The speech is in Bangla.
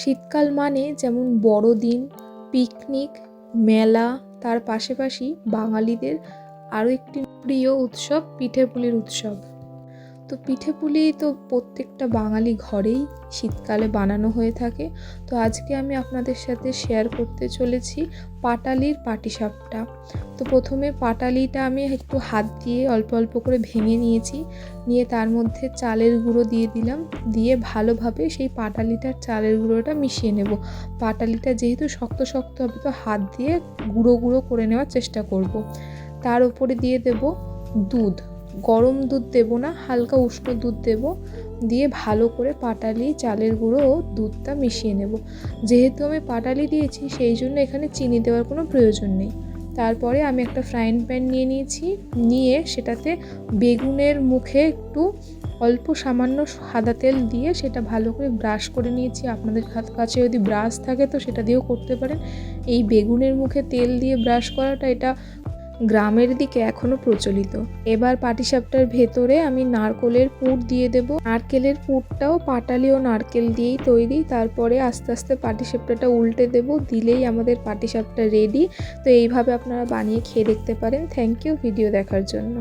শীতকাল মানে যেমন বড়দিন, পিকনিক, মেলা, তার পাশাপাশি বাঙালিদের আরও একটি প্রিয় উৎসব পিঠেপুলির উৎসব। তো পিঠে পুলি তো প্রত্যেকটা বাঙালি ঘরেই শীতকালে বানানো হয়ে থাকে। তো আজকে আমি আপনাদের সাথে শেয়ার করতে চলেছি পাটালির পাটিসাপটা। তো প্রথমে পাটালিটা আমি একটু হাত দিয়ে অল্প অল্প করে ভেঙে নিয়েছি। নিয়ে তার মধ্যে চালের গুঁড়ো দিয়ে দিলাম। দিয়ে ভালোভাবে সেই পাটালিটার চালের গুঁড়োটা মিশিয়ে নেব। পাটালিটা যেহেতু শক্ত শক্ত হবে তো হাত দিয়ে গুঁড়ো গুঁড়ো করে নেওয়ার চেষ্টা করব। তার উপরে দিয়ে দেব দুধ। গরম দুধ দেবো না, হালকা উষ্ণ দুধ দেব, দিয়ে ভালো করে পাটালি, চালের গুঁড়ো ও দুধটা মিশিয়ে নেব। যেহেতু আমি পাটালি দিয়েছি, সেই জন্য এখানে চিনি দেওয়ার কোনো প্রয়োজন নেই। তারপরে আমি একটা ফ্রাইং প্যান নিয়ে নিয়েছি, নিয়ে সেটাতে বেগুনের মুখে একটু অল্প সামান্য সাদা তেল দিয়ে সেটা ভালো করে ব্রাশ করে নিয়েছি। আপনাদের কাছ- কাছে যদি ব্রাশ থাকে তো সেটা দিয়েও করতে পারেন। এই বেগুনের মুখে তেল দিয়ে ব্রাশ করাটা এটা গ্রামের দিকে এখনও প্রচলিত। এবার পাটিসাপটার ভেতরে আমি নারকলের পুর দিয়ে দেব। নারকেলের পুরটাও পাটালি ও নারকেল দিয়েই তৈরি। তারপরে আস্তে আস্তে পাটিসাপটাটা উল্টে দেব। দিলেই আমাদের পাটিসাপটা রেডি তো এইভাবে আপনারা বানিয়ে খেয়ে দেখতে পারেন। থ্যাংক ইউ ভিডিও দেখার জন্য।